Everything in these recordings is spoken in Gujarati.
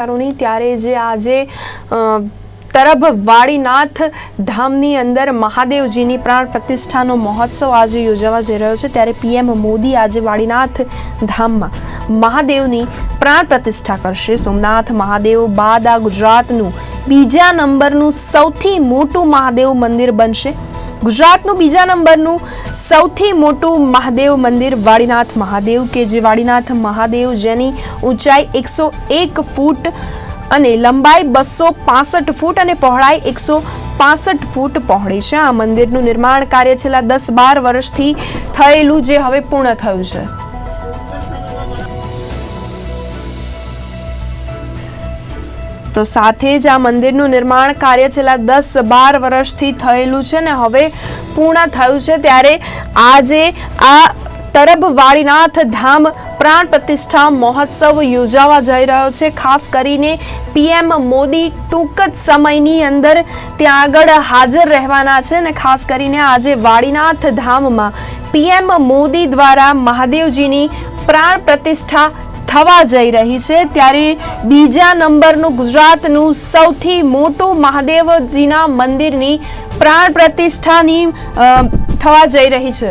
વિસ્તારોની, ત્યારે જે આજે તરભ વાળીનાથ ધામની અંદર મહાદેવજીની પ્રાણ પ્રતિષ્ઠાનો મહોત્સવ આજે યોજાવા જઈ રહ્યો છે, ત્યારે પીએમ મોદી આજે વાળીનાથ ધામમાં મહાદેવની પ્રાણ પ્રતિષ્ઠા કરશે. સોમનાથ મહાદેવ બાદ આ ગુજરાતનું બીજા નંબરનું સૌથી મોટું મહાદેવ મંદિર બનશે. ગુજરાતનું બીજા નંબરનું સૌથી મોટું મહાદેવ મંદિર વાડીનાથ મહાદેવ કે જે વાડીનાથ મહાદેવ જેની ઊંચાઈ એકસો એક ફૂટ અને લંબાઈ બસો પાસઠ ફૂટ અને પહોળાઈ એકસો પાસઠ ફૂટ પહોળી છે. આ મંદિરનું નિર્માણ કાર્ય છેલ્લા દસ બાર વર્ષથી થયેલું જે હવે પૂર્ણ થયું છે. તો સાથે જ આ મંદિરનું નિર્માણ કાર્ય છેલ્લા દસ બાર વર્ષથી થયેલું છે ને હવે પૂર્ણ થયું છે ત્યારે આજે આ તરબ વાળીનાથ ધામ પ્રાણ પ્રતિષ્ઠા મહોત્સવ યોજાવા જઈ રહ્યો છે. ખાસ કરીને પીએમ મોદી ટૂંક જ સમયની અંદર ત્યાં આગળ હાજર રહેવાના છે ને ખાસ કરીને આજે વાળીનાથ ધામમાં પીએમ મોદી દ્વારા મહાદેવજીની પ્રાણ પ્રતિષ્ઠા થવા જઈ રહી છે ત્યારે બીજા નંબરનું ગુજરાતનું સૌથી મોટું મહાદેવજીના મંદિરની પ્રાણ પ્રતિષ્ઠાની થવા જઈ રહી છે.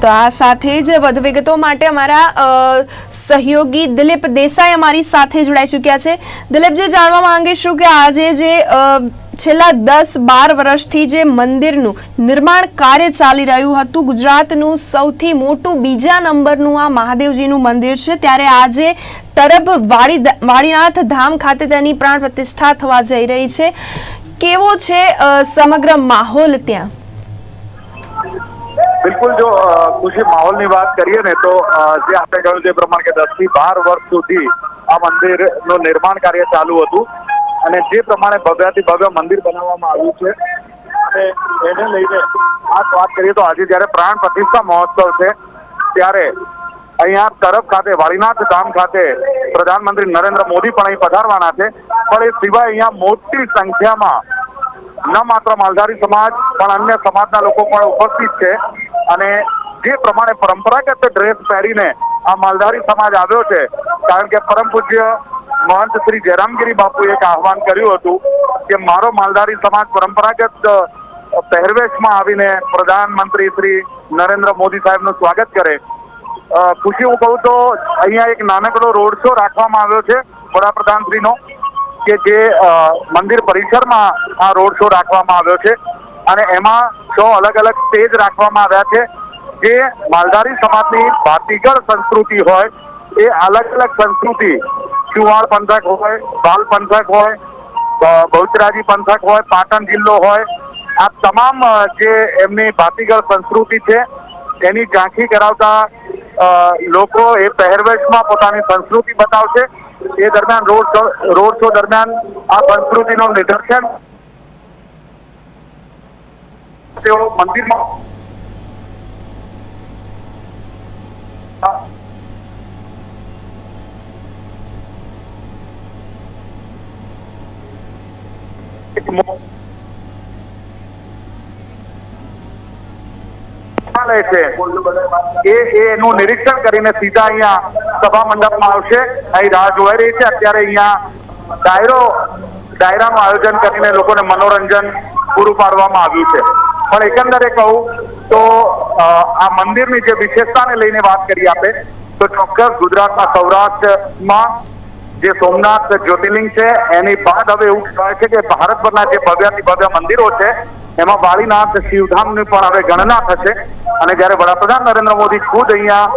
તો આ સાથે જ વધુ વિગતો માટે અમારા સહયોગી દિલીપ દેસાઈ અમારી સાથે જોડાઈ ચૂક્યા છે. દિલીપજી, જાણવા માંગીશું કે આજે જે છેલ્લા દસ બાર વર્ષથી જે મંદિરનું નિર્માણ કાર્ય ચાલી રહ્યું હતું, ગુજરાતનું સૌથી મોટું બીજા નંબરનું આ મહાદેવજીનું મંદિર છે. ત્યારે આજે તરફ વાડી વાડીનાથ ધામ ખાતે તેની પ્રાણ પ્રતિષ્ઠા થવા જઈ રહી છે. કેવો છે સમગ્ર માહોલ ત્યાં? બિલકુલ જો ખુશી માહોલની વાત કરીએ ને તો જે આપણે કહ્યું તે પ્રમાણે કે દસથી બાર વર્ષ સુધી આ મંદિરનું નિર્માણ કાર્ય ચાલુ હતું. અને જે પ્રમાણે ભવ્યાથી ભવ્ય મંદિર બનાવવામાં આવ્યું છે, અને એને લઈને આ વાત કરીએ તો આજે જ્યારે પ્રાણ પ્રતિષ્ઠા મહોત્સવ છે, ત્યારે અહીંયા તરફ ખાતે, વાળીનાથ ધામ ખાતે પ્રધાનમંત્રી નરેન્દ્ર મોદી પણ અહીં પધારવાના છે, પણ એ સિવાય અહીંયા મોટી સંખ્યામાં ન માત્ર માલધારી સમાજ, પણ અન્ય સમાજના લોકો પણ ઉપસ્થિત છે, અને જે પ્રમાણે પરંપરાગત ડ્રેસ પહેરીને આ માલધારી સમાજ આવ્યો છે, કારણ કે પરમ પૂજ્ય મહંત શ્રી જયરામગીરી બાપુએ એક આહવાન કર્યું હતું કે મારો માલધારી સમાજ પરંપરાગત પહેરવેશમાં આવીને પ્રધાનમંત્રી શ્રી નરેન્દ્ર મોદી સાહેબનું સ્વાગત કરે. ખુશી હું કહું તો અહીંયા એક નાનકડો રોડ શો રાખવામાં આવ્યો છે, વડાપ્રધાનશ્રીનો, કે જે મંદિર પરિસરમાં આ રોડ શો રાખવામાં આવ્યો છે. અને એમાં છ અલગ અલગ સ્ટેજ રાખવામાં આવ્યા છે. જે માલધારી સમાજની ભાતીગળ સંસ્કૃતિ હોય, એ અલગ અલગ સંસ્કૃતિ ચુવાડ પંથક હોય બાલ પંથક હોય બહુચરાજી પંથક હોય, પાટણ જિલ્લો હોય, આ તમામ જે એમની ભાતીગળ સંસ્કૃતિ છે, એની ઝાંખી કરાવતા લોકો એ પહેરવેશમાં પોતાની સંસ્કૃતિ બતાવશે. એ દરમિયાન રોડ રોડ શો દરમિયાન આ સંસ્કૃતિનું નિદર્શન. તેઓ મંદિરમાં એક મો- એ એનું નિરીક્ષણ કરીને સીધા અહીંયા સભા આવશે. અહીં રાહ જોવાઈ રહી છે. અત્યારે અહીંયા ડાયરો ડાયરાનું આયોજન કરીને લોકોને મનોરંજન પૂરું પાડવામાં આવ્યું છે. પણ એકંદરે કહું તો આ મંદિરની જે વિશેષતાને લઈને વાત કરી આપણે, તો ચોક્કસ ગુજરાતના સૌરાષ્ટ્રમાં જે સોમનાથ જ્યોતિર્લિંગ છે, એની બાદ હવે એવું કહેવાય છે કે ભારતભરના જે ભવ્યાથી ભવ્ય મંદિરો છે, એમાં વાળીનાથ શિવધામની પણ હવે ગણના થશે. અને જ્યારે વડાપ્રધાન નરેન્દ્ર મોદી ખુદ અહીંયા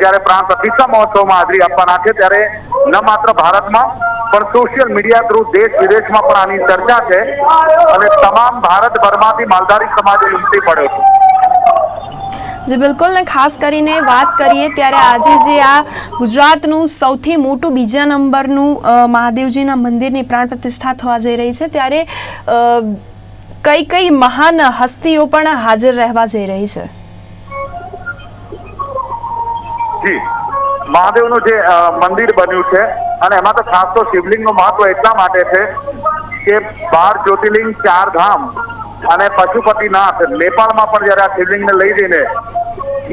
જ્યારે પ્રાણ પ્રતિષ્ઠા મહોત્સવમાં હાજરી આપવાના છે, ત્યારે ન માત્ર ભારતમાં, પણ સોશિયલ મીડિયા થ્રુ દેશ વિદેશમાં પણ આની ચર્ચા છે. અને તમામ ભારતભરમાંથી માલધારી સમાજ ઉમટી પડ્યો છે. જે બિલકુલ ને ખાસ કરીને વાત કરીએ ત્યારે આજે જે આ ગુજરાતનું સૌથી મોટું બીજા નંબરનું મહાદેવજીના મંદિરની પ્રાણ પ્રતિષ્ઠા થવા જઈ રહી છે, ત્યારે કઈ કઈ મહાન હસ્તીઓ પણ હાજર રહેવા જઈ રહી છે? મહાદેવનું જે મંદિર બન્યું છે અને એમાં તો ખાસ તો શિવલિંગનું મહત્વ એટલા માટે છે કે બાર જ્યોતિર્લિંગ ચાર ધામ અને પશુપતિનાથ નેપાળમાં પણ જ્યારે આ શિવલિંગને લઈ જઈને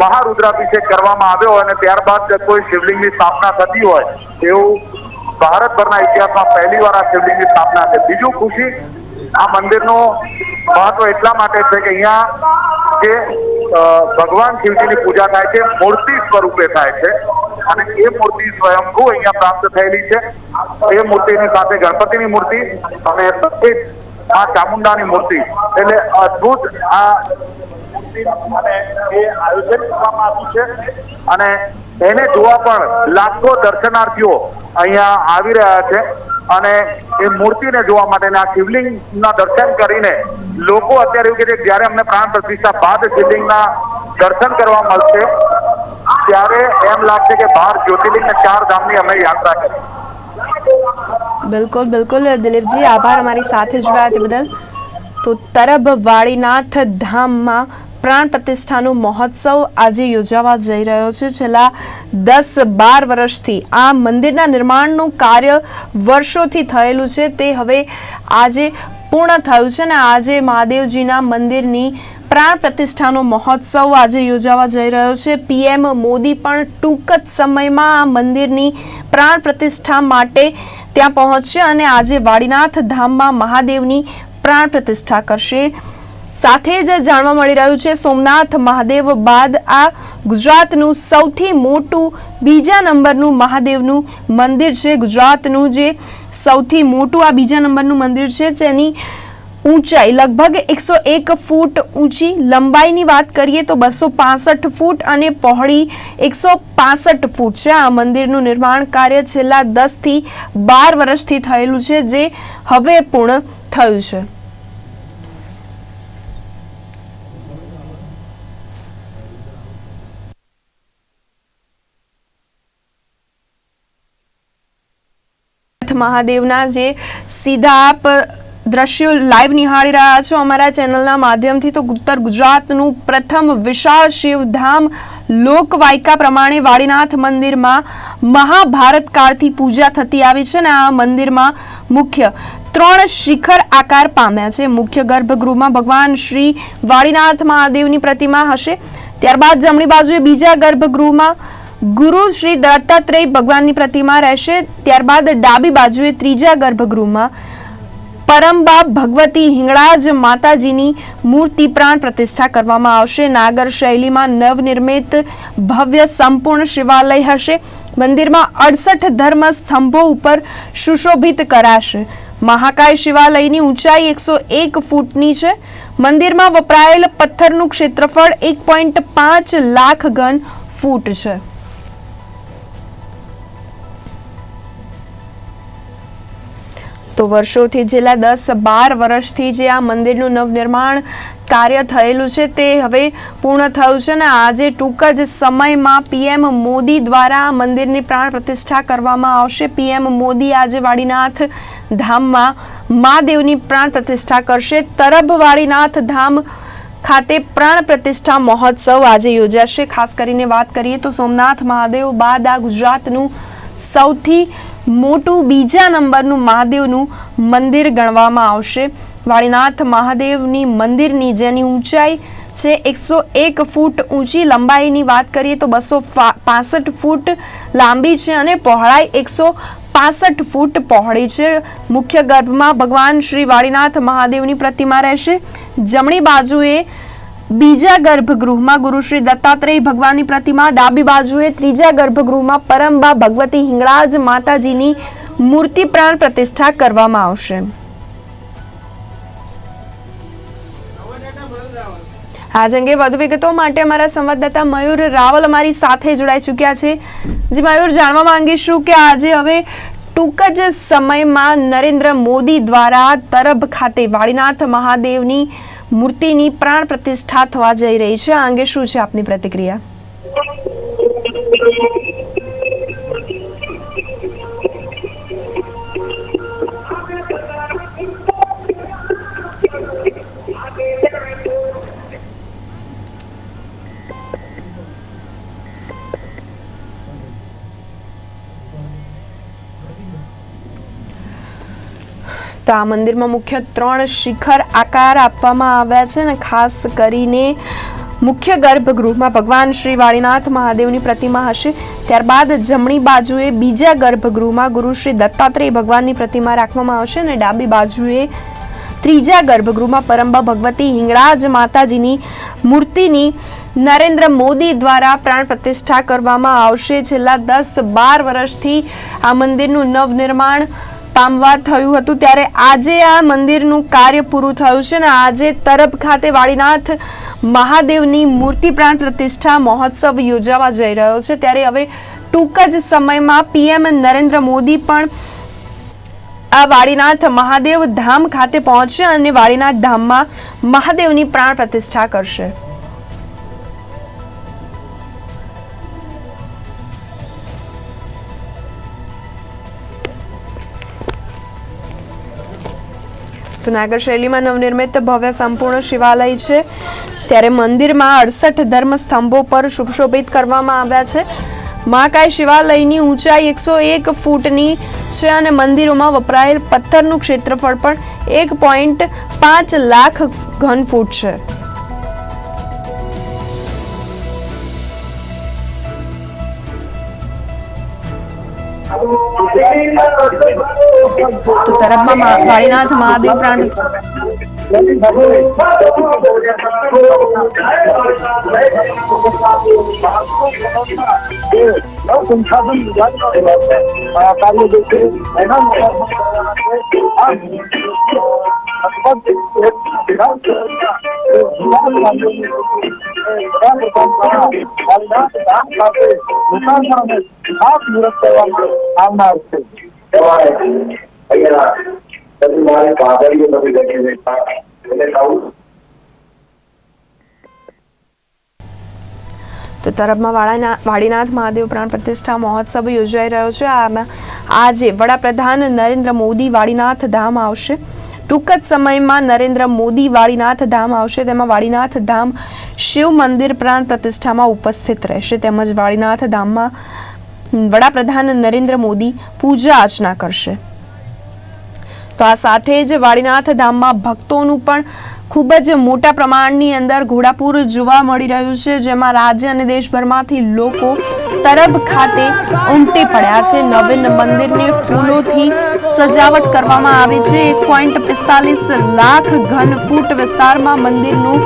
મહારુદ્રાભિષેક કરવામાં આવ્યો અને ત્યારબાદ કોઈ શિવલિંગની સ્થાપના થતી હોય એવું ભારતભરના ઇતિહાસમાં પહેલી વાર આ શિવલિંગની સ્થાપના છે. બીજું ખુશી, આ મંદિરનું મહત્વ એટલા માટે છે કે અહીંયા જે ભગવાન શિવજીની પૂજા થાય છે, મૂર્તિ સ્વરૂપે થાય છે. અને એ મૂર્તિ સ્વયંભૂ અહીંયા પ્રાપ્ત થયેલી છે. એ મૂર્તિની સાથે ગણપતિની મૂર્તિ અને આ ચામુંડાની મૂર્તિ. એટલે અદભુત આ મૂર્તિ અને એ આયોજન કરવામાં આવ્યું છે. અને એને જોવા પણ લાખો દર્શનાર્થીઓ અહીંયા આવી રહ્યા છે. અને એ મૂર્તિને જોવા માટે આ શિવલિંગના દર્શન કરીને લોકો અત્યારે એવું કે જ્યારે અમને પ્રાણ પ્રતિષ્ઠા બાદ શિવલિંગના દર્શન કરવા મળશે, ત્યારે એમ લાગશે કે બાર જ્યોતિર્લિંગ ચાર ધામની અમે યાત્રા કરી. બિલકુલ બિલકુલ, દિલીપજી, આભાર અમારી સાથે જોડાયા તે બદલ. તો તરબ વાળીનાથ ધામમાં પ્રાણ પ્રતિષ્ઠાનો મહોત્સવ આજે યોજાવા જઈ રહ્યો છે. છેલ્લા દસ બાર વર્ષથી આ મંદિરના નિર્માણનું કાર્ય વર્ષોથી થયેલું છે. તે હવે આજે પૂર્ણ થયું છે અને આજે મહાદેવજીના મંદિરની પ્રાણ પ્રતિષ્ઠાનો મહોત્સવ આજે યોજાવા જઈ રહ્યો છે. પીએમ મોદી પણ ટૂંક જ સમયમાં આ મંદિરની પ્રાણ પ્રતિષ્ઠા માટે ત્યાં પહોંચશે અને આજે વાડીનાથ ધામમાં મહાદેવની પ્રાણ પ્રતિષ્ઠા કરશે. સાથે જ જાણવા મળી રહ્યું છે, સોમનાથ મહાદેવ બાદ આ ગુજરાતનું સૌથી મોટું, બીજા નંબરનું મહાદેવનું મંદિર છે. ગુજરાતનું જે સૌથી મોટું આ બીજા નંબરનું મંદિર છે, જેની ઊંચાઈ લગભગ એકસો એક ફૂટ ઊંચી લંબાઈની વાત કરીએ તો બસો પાસઠ ફૂટ અને પહોળી એકસો પાસઠ ફૂટ છે. આ મંદિરનું નિર્માણ કાર્ય છેલ્લા દસથી બાર વર્ષથી થયેલું છે, જે હવે પૂર્ણ થયું છે. મહાદેવના જે સીધા દ્રશ્યો લાઈવ નિહાળી રહ્યા છો અમારા ચેનલના માધ્યમથી. તો ઉત્તર ગુજરાતનું પ્રથમ વિશાળ શિવધામ લોકવાયકા પ્રમાણે વાડીનાથ મંદિરમાં મહાભારત કાળથી પૂજા થતી આવી છે અને આ મંદિરમાં મુખ્ય ત્રણ શિખર આકાર પામ્યા છે. મુખ્ય ગર્ભગૃહમાં ભગવાન શ્રી વાડીનાથ મહાદેવની પ્રતિમા હશે. ત્યારબાદ જમણી બાજુએ બીજા ગર્ભગૃહમાં ગુરુ શ્રી દત્તાત્રેય ભગવાનની પ્રતિમા રહેશે. ત્યારબાદ ડાબી બાજુએ ત્રીજા ગર્ભગૃહમાં પરમબા ભગવતી હિંગળાજ માતાજીની મૂર્તિ પ્રાણ પ્રતિષ્ઠા કરવામાં આવશે. નાગર શૈલીમાં નવનિર્મિત ભવ્ય સંપૂર્ણ શિવાલય હશે. મંદિરમાં અડસઠ ધર્મ સ્તંભો ઉપર સુશોભિત કરાશે. મહાકાય શિવાલયની ઊંચાઈ એકસો એક ફૂટની છે. મંદિરમાં વપરાયેલ પથ્થરનું ક્ષેત્રફળ એક પોઈન્ટ પાંચ લાખ ઘન ફૂટ છે. તો વર્ષોથી છેલ્લા દસ બાર વર્ષથી જે આ મંદિરનું નવનિર્માણ કાર્ય થયેલું છે તે હવે પૂર્ણ થયું છે ને આજે ટૂંક જ સમયમાં પીએમ મોદી દ્વારા મંદિરની પ્રાણ પ્રતિષ્ઠા કરવામાં આવશે. પીએમ મોદી આજે વાડીનાથ ધામમાં મહાદેવની પ્રાણ પ્રતિષ્ઠા કરશે. તરબ વાડીનાથ ધામ ખાતે પ્રાણ પ્રતિષ્ઠા મહોત્સવ આજે યોજાશે. ખાસ કરીને વાત કરીએ તો સોમનાથ મહાદેવ બાદ આ ગુજરાતનું સૌથી મોટું બીજા નંબરનું મહાદેવનું મંદિર ગણવામાં આવશે. વાળીનાથ મહાદેવની મંદિરની જેની ઊંચાઈ છે એકસો એક ફૂટ ઊંચી, લંબાઈની વાત કરીએ તો બસો પાસઠ ફૂટ લાંબી છે અને પહોળાઈ એકસો પાસઠ ફૂટ પહોળી છે. મુખ્ય ગર્ભમાં ભગવાન શ્રી વાળીનાથ મહાદેવની પ્રતિમા રહેશે. જમણી બાજુએ બીજા ગર્ભગૃહમાં ગુરુ શ્રી દત્તાત્રેય ભગવાનની પ્રતિમા ડાબી બાજુએ ત્રીજા ગર્ભગૃહમાં પરમબા ભગવતી હિંગળાજ માતાજીની મૂર્તિ પ્રાણ પ્રતિષ્ઠા કરવામાં આવશે. આજ અંગે વધુ વિગતો માટે અમારા સંવાદદાતા મયુર રાવલ અમારી સાથે જોડાઈ ચૂક્યા છે. જે મયુર, જાણવા માંગીશું કે આજે હવે ટૂંક જ સમયમાં નરેન્દ્ર મોદી દ્વારા તરબ ખાતે વાળીનાથ મહાદેવની મૂર્તિની પ્રાણ પ્રતિષ્ઠા થવા જઈ રહી છે. આ અંગે શું છે આપની પ્રતિક્રિયા? તો આ મંદિરમાં મુખ્ય ત્રણ શિખર આકાર આપવામાં આવ્યા છે અને ખાસ કરીને મુખ્ય ગર્ભગૃહમાં ભગવાન શ્રી વાળીનાથ મહાદેવની પ્રતિમા હશે. ત્યારબાદ જમણી બાજુએ બીજા ગર્ભગૃહમાં ગુરુ શ્રી દત્તાત્રેય ભગવાનની પ્રતિમા રાખવામાં આવશે અને ડાબી બાજુએ ત્રીજા ગર્ભગૃહમાં પરંબા ભગવતી હિંગળાજ માતાજીની મૂર્તિની નરેન્દ્ર મોદી દ્વારા પ્રાણ પ્રતિષ્ઠા કરવામાં આવશે. છેલ્લા દસ બાર વર્ષથી આ મંદિરનું નવનિર્માણ પામવા થયું હતું ત્યારે આજે આ મંદિરનું કાર્ય પૂરું થયું છે અને આજે તરફ ખાતે વાળીનાથ મહાદેવની મૂર્તિ પ્રાણ પ્રતિષ્ઠા મહોત્સવ યોજાવા જઈ રહ્યો છે. ત્યારે હવે ટૂંક જ સમયમાં પીએમ નરેન્દ્ર મોદી પણ આ વાળીનાથ મહાદેવ ધામ ખાતે પહોંચશે અને વાળીનાથ ધામમાં મહાદેવની પ્રાણ પ્રતિષ્ઠા કરશે. તો નાગર શૈલીમાં નવનિર્મિત ભવ્ય સંપૂર્ણ શિવાલય છે. ત્યારે મંદિરમાં અડસઠ ધર્મ સ્તંભો પર સુશોભિત કરવામાં આવ્યા છે. મહાકાય શિવાલયની ઊંચાઈ એકસો એક ફૂટની છે અને મંદિરોમાં વપરાયેલ પથ્થરનું ક્ષેત્રફળ પણ એક પોઈન્ટ પાંચ લાખ ઘન ફૂટ છે. તો તરફમાં મા- વાળીનાથ મહાદેવ પ્રાણ સંસાધન કાર્ય જે છે એના આવનાર છે તો તરફમાં વાળાના વાડીનાથ મહાદેવ પ્રાણ પ્રતિષ્ઠા મહોત્સવ યોજાઈ રહ્યો છે. આજે વડાપ્રધાન નરેન્દ્ર મોદી વાડીનાથ ધામ આવશે. ટૂંક જ સમયમાં નરેન્દ્ર મોદી વાડીનાથ ધામ આવશે. તેમાં વાડીનાથ ધામ શિવ મંદિર પ્રાણ પ્રતિષ્ઠામાં ઉપસ્થિત રહેશે. તેમજ વાડીનાથ ધામમાં વડાપ્રધાન નરેન્દ્ર મોદી પૂજા અર્ચના કરશે. તો આ સાથે જ વાળીનાથ ધામમાં ભક્તોનું પણ ખૂબ જ મોટા પ્રમાણની અંદર ઘોડાપુર જોવા મળી રહ્યું છે, જેમાં રાજ્ય અને દેશભરમાંથી લોકો તરબ ખાતે ઉમટી પડ્યા છે. નવીન મંદિરને ફૂલોથી સજાવટ કરવામાં આવી છે. એક પોઈન્ટ પિસ્તાલીસ લાખ ઘન ફૂટ વિસ્તારમાં મંદિરનું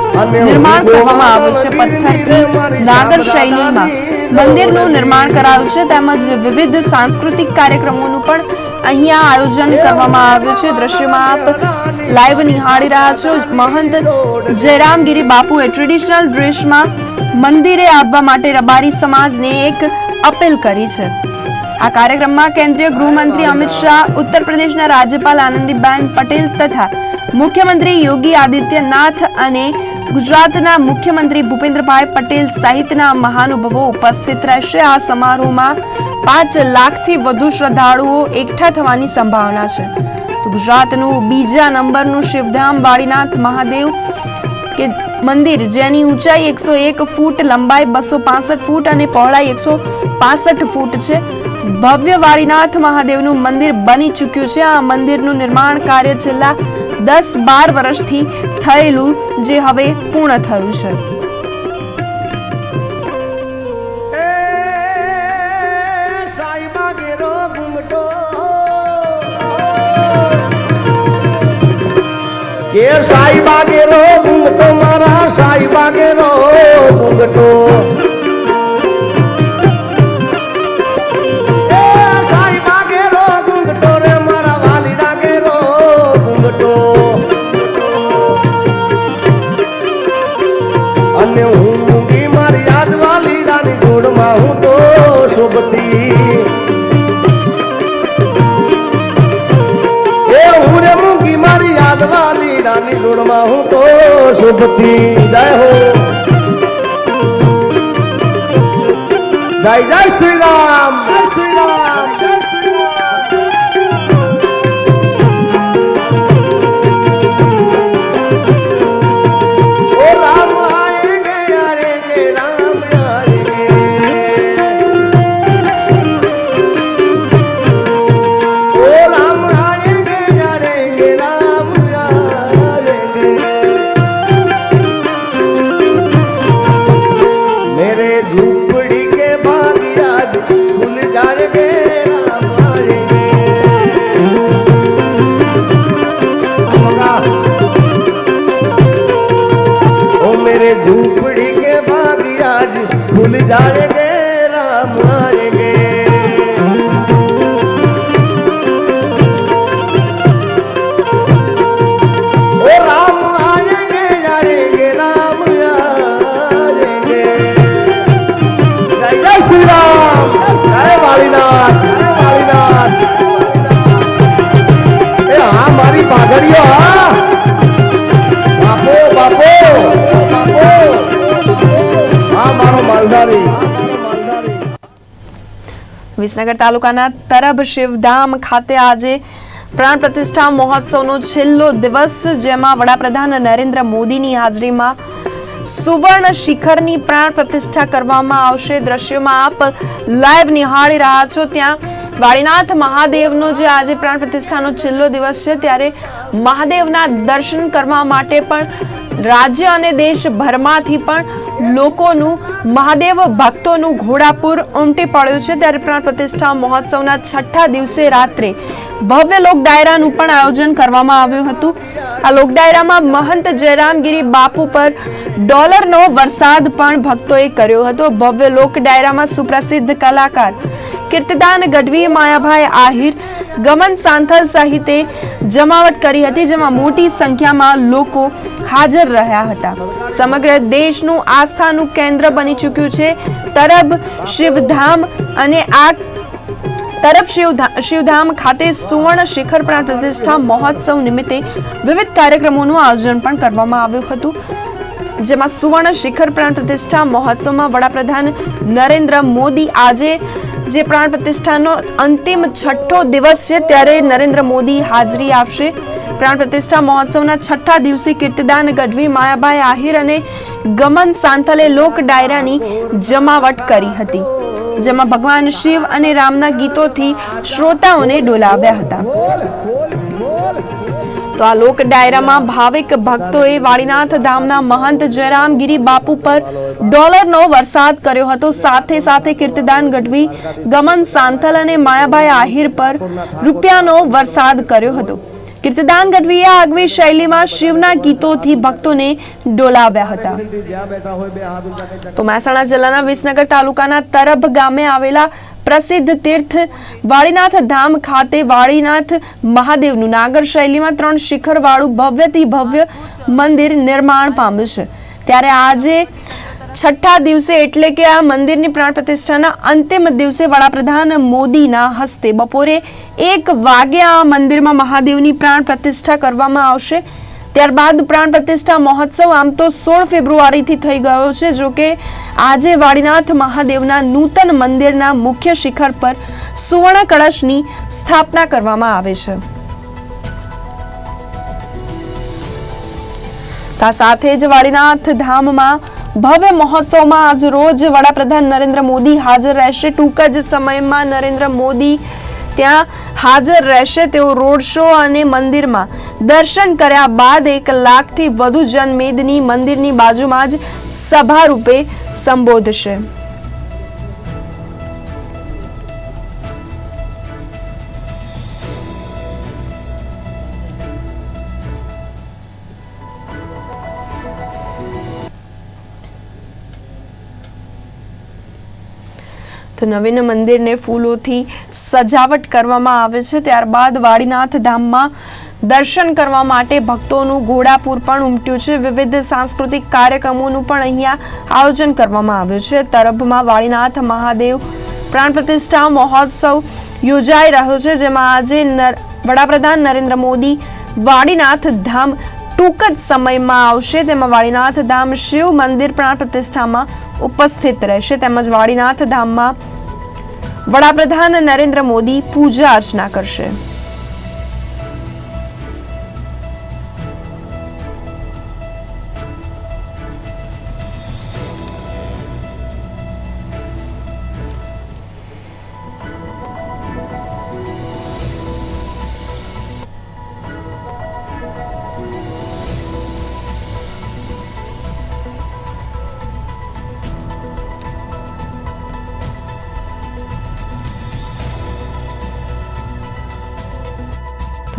નિર્માણ કરવામાં આવ્યું છે. પથ્થરથી નાગર શૈલીમાં મંદિરનું નિર્માણ કરાયું છે. તેમજ વિવિધ સાંસ્કૃતિક કાર્યક્રમોનું પણ અહીંયા આયોજન કરવામાં આવ્યું છે. દ્રશ્યમાં આપ લાઈવ નિહાળી રહ્યા છો. મહંત જયરામગીરી બાપુએ ટ્રેડિશનલ ડ્રેસમાં મંદિરે આવવા માટે રબારી સમાજને એક અપીલ કરી છે. આ કાર્યક્રમમાં કેન્દ્રીય ગૃહમંત્રી અમિત શાહ, ઉત્તર પ્રદેશના રાજ્યપાલ આનંદીબેન પટેલ તથા મુખ્યમંત્રી યોગી આદિત્યનાથ અને ગુજરાતના મુખ્યમંત્રી ભૂપેન્દ્રભાઈ પટેલ સહિતના મહાનુભાવો ઉપસ્થિત રહેશે. આ સમારોહમાં પાંચ લાખથી વધુ શ્રદ્ધાળુઓ એકઠા થવાની સંભાવના છે. તો ગુજરાતનું બીજા નંબરનું શિવધામ, વાળીનાથ મહાદેવ કે મંદિર, જેની ઊંચાઈ એકસો એક ફૂટ, લંબાઈ બસો પાસઠ ફૂટ અને પહોળાઈ એકસો પાસઠ ફૂટ છે. ભવ્ય વાળીનાથ મહાદેવનું મંદિર બની ચૂક્યું છે. આ મંદિરનું નિર્માણ કાર્ય છેલ્લા દસ બાર વર્ષથી થયેલું જે હવે પૂર્ણ થયું છે. કે સાઈબા ગેરો ઘૂંઘટો મારા સાઈબા ગેરો ઘૂંઘટો અને હું મૂંગી મારી યાદ વાલીડાની જોડમાં હું તો શોભતી વાલીડાની જોડમાં હું તો શોભતી જય હો. જય જય શ્રી રામ જય શ્રી રામ વિસનગર તાલુકાના તરબ શિવધામ ખાતે આજે પ્રાણ પ્રતિષ્ઠા મહોત્સવનો છેલ્લો દિવસ, જેમાં વડાપ્રધાન નરેન્દ્ર મોદીની હાજરીમાં સુવર્ણ શિખરની પ્રાણ પ્રતિષ્ઠા કરવામાં આવશે. દ્રશ્યોમાં આપ લાઈવ નિહાળી રહ્યા છો. ત્યાં વાળીનાથ મહાદેવનો જે આજે પ્રાણ પ્રતિષ્ઠાનો છેલ્લો દિવસ છે, ત્યારે મહાદેવના દર્શન કરવા માટે પણ રાજ્ય અને દેશભરમાંથી પણ લોકોનું મહાદેવ ભક્તોનું ઘોડાપુર ઉમટી પડ્યું છે. ત્યારે પ્રાણ પ્રતિષ્ઠા મહોત્સવના છઠ્ઠા દિવસે રાત્રે ભવ્ય લોક ડાયરાનું પણ આયોજન કરવામાં આવ્યું હતું. આ લોક ડાયરામાં મહંત જયરામગીરી બાપુ પર ડોલરનો વરસાદ પણ ભક્તોએ કર્યો હતો. ભવ્ય લોક ડાયરામાં સુપ્રસિદ્ધ કલાકાર કીર્તિદાન ગઢવી, માયાભાઈ આહિર ગમન સાંથલ સહિતે જમાવટ કરી હતી, જેમાં મોટી સંખ્યામાં લોકો હાજર રહ્યા હતા. સમગ્ર દેશનું આસ્થાનું કેન્દ્ર બની ચૂક્યું છે. તરબ શિવધામ અને આ તરફ શિવધા- શિવધામ ખાતે સુવર્ણ શિખર પ્રતિષ્ઠા મહોત્સવ નિમિત્તે વિવિધ કાર્યક્રમોનું આયોજન પણ કરવામાં આવ્યું હતું. જેમાં સુવર્ણ શિખર પ્રાણ પ્રતિષ્ઠા મહોત્સવમાં વડાપ્રધાન નરેન્દ્ર મોદી આજે જે પ્રાણ પ્રતિષ્ઠાનો અંતિમ છઠ્ઠો દિવસ છે, ત્યારે નરેન્દ્ર મોદી હાજરી આપશે. પ્રાણ પ્રતિષ્ઠા મહોત્સવના છઠ્ઠા દિવસે કીર્તિદાન ગઢવી માયાભાઈ આહિર અને ગમન સાંથલે લોક ડાયરાની જમાવટ કરી હતી, જેમાં ભગવાન શિવ અને રામના ગીતોથી શ્રોતાઓને ડોલાવ્યા હતા. તો આ લોક ડાયરામાં ભાવિક ભક્તોએ વાળીનાથ ધામના મહંત જયરામગીરી બાપુ પર ડોલરનો વરસાદ કર્યો હતો. સાથે સાથે કીર્તિદાન ગઢવી, ગમન સાંથલ અને માયાભાઈ આહિર પર રૂપિયાનો વરસાદ કર્યો હતો. કીર્તિદાન ગઢવીએ આગવી શૈલીમાં શિવના ગીતોથી ભક્તોને ડોલાવ્યા હતા. તો મહેસાણા જિલ્લાના વિસનગર તાલુકાના તરભ ગામે આવેલા પ્રસિદ્ધ તીર્થ વાળીનાથ ધામ ખાતે વાળીનાથ મહાદેવનું નાગર શૈલીમાં ત્રણ શિખર વાળું ભવ્યથી ભવ્ય મંદિર નિર્માણ પામ્યું છે. ત્યારે આજે છઠ્ઠા દિવસે એટલે કે આ મંદિરની પ્રાણ પ્રતિષ્ઠાના અંતિમ દિવસે વડાપ્રધાન મોદીના હસ્તે બપોરે એક વાગે આ મંદિરમાં મહાદેવની પ્રાણ પ્રતિષ્ઠા કરવામાં આવશે. ત્યારબાદ પ્રાણ પ્રતિષ્ઠા મહોત્સવ આમ તો સોળ ફેબ્રુઆરીથી થઈ ગયો છે, જો કે આજે વાડીનાથ મહાદેવના નૂતન મંદિરના મુખ્ય શિખર પર સુવર્ણ કળશની સ્થાપના કરવામાં આવે છે. સાથે જ વાડીનાથ ધામમાં ભવ્ય મહોત્સવમાં આજ રોજ વડાપ્રધાન નરેન્દ્ર મોદી હાજર રહેશે. ટૂંક જ સમયમાં નરેન્દ્ર મોદી ત્યાં હાજર રહેશે તેઓ રોડ શો અને મંદિરમાં દર્શન કર્યા બાદ એક લાખથી વધુ જનમેદની મંદિરની બાજુમાં જ સભા રૂપે સંબોધશે. તો નવીન મંદિરને ફૂલોથી સજાવટ કરવામાં આવે છે. ત્યારબાદ વાડીનાથ ધામમાં દર્શન કરવા માટે ભક્તોનું ઘોડાપુર પણ ઉમટ્યું છે. વિવિધ સાંસ્કૃતિક કાર્યક્રમોનું પણ અહીંયા આયોજન કરવામાં આવ્યું છે. તરફમાં વાળીનાથ મહાદેવ પ્રાણ પ્રતિષ્ઠા મહોત્સવ યોજાઈ રહ્યો છે, જેમાં આજે વડાપ્રધાન નરેન્દ્ર મોદી વાડીનાથ ધામ ટૂંક જ સમયમાં આવશે. તેમાં વાળીનાથ ધામ શિવ મંદિર પ્રાણ પ્રતિષ્ઠામાં ઉપસ્થિત રહેશે. તેમજ વાળીનાથ ધામમાં વડાપ્રધાન નરેન્દ્ર મોદી પૂજા અર્ચના કરશે.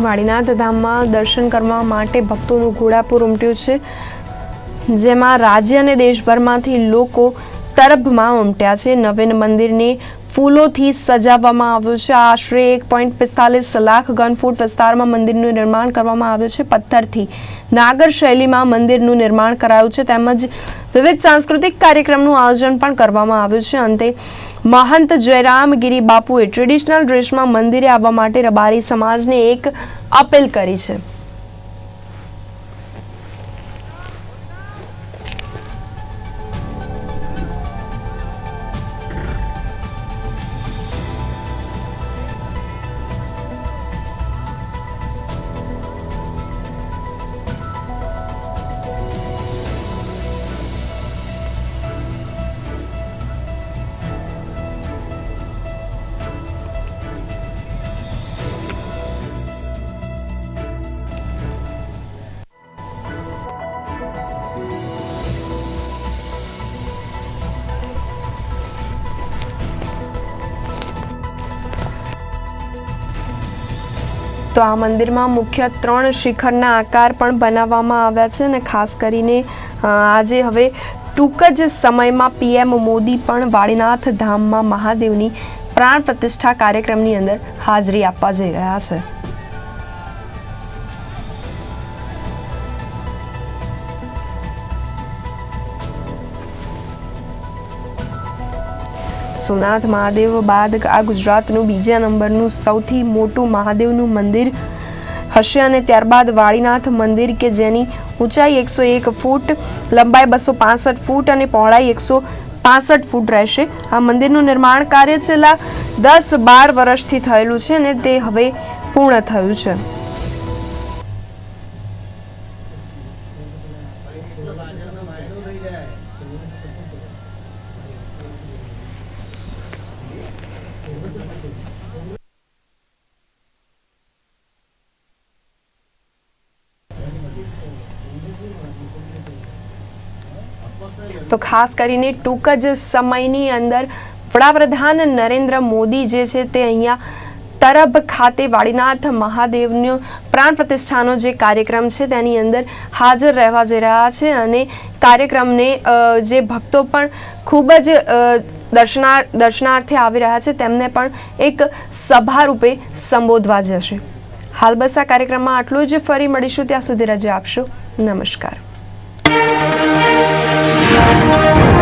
વાડીનાથ ધામમાં દર્શન કરવા માટે ભક્તોનું ઘોડાપુર ઉમટ્યું છે, જેમાં રાજ્ય અને દેશભરમાંથી લોકો તરફમાં ઉમટ્યા છે. નવીન મંદિરને ફૂલોથી સજાવવામાં આવ્યું છે. આશરે એક પોઈન્ટ પિસ્તાલીસ લાખ ઘન ફૂટ વિસ્તારમાં મંદિરનું નિર્માણ કરવામાં આવ્યું છે. પથ્થરથી નાગર શૈલીમાં મંદિરનું નિર્માણ કરાયું છે. તેમજ વિવિધ સાંસ્કૃતિક કાર્યક્રમનું આયોજન પણ કરવામાં આવ્યું છે. અંતે મહંત જયરામ ગીરી બાપુએ ટ્રેડિશનલ ડ્રેસમાં મંદિરે આવવા માટે રબારી સમાજને એક અપીલ કરી છે. તો આ મંદિરમાં મુખ્ય ત્રણ શિખરના આકાર પણ બનાવવામાં આવ્યા છે અને ખાસ કરીને આજે હવે ટૂંક જ સમયમાં પીએમ મોદી પણ વાળીનાથ ધામમાં મહાદેવની પ્રાણ પ્રતિષ્ઠા કાર્યક્રમની અંદર હાજરી આપવા જઈ રહ્યા છે. સોમનાથ મહાદેવ બાદ આ ગુજરાતનું બીજા નંબરનું સૌથી મોટું મહાદેવનું મંદિર હશે અને ત્યારબાદ વાળીનાથ મંદિર કે જેની ઊંચાઈ એકસો એક ફૂટ, લંબાઈ બસો પાસઠ ફૂટ અને પહોળાઈ એકસો પાસઠ ફૂટ રહેશે. આ મંદિરનું નિર્માણ કાર્ય છેલ્લા દસ બાર વર્ષથી થયેલું છે અને તે હવે પૂર્ણ થયું છે. તો ખાસ કરીને ટૂંક જ સમયની અંદર વડાપ્રધાન નરેન્દ્ર મોદી જે છે તે અહીંયા તરબ ખાતે વાડીનાથ મહાદેવનો પ્રાણ પ્રતિષ્ઠાનો જે કાર્યક્રમ છે તેની અંદર હાજર રહેવા જઈ રહ્યા છે અને કાર્યક્રમને જે ભક્તો પણ ખૂબ જ દર્શનાર, દર્શનાર્થે આવી રહ્યા છે તેમને પણ એક સભા રૂપે સંબોધવા જશે. હાલ બસ આ કાર્યક્રમમાં આટલું જ. ફરી મળીશું ત્યાં સુધી રજા આપશો. Namaskar. Música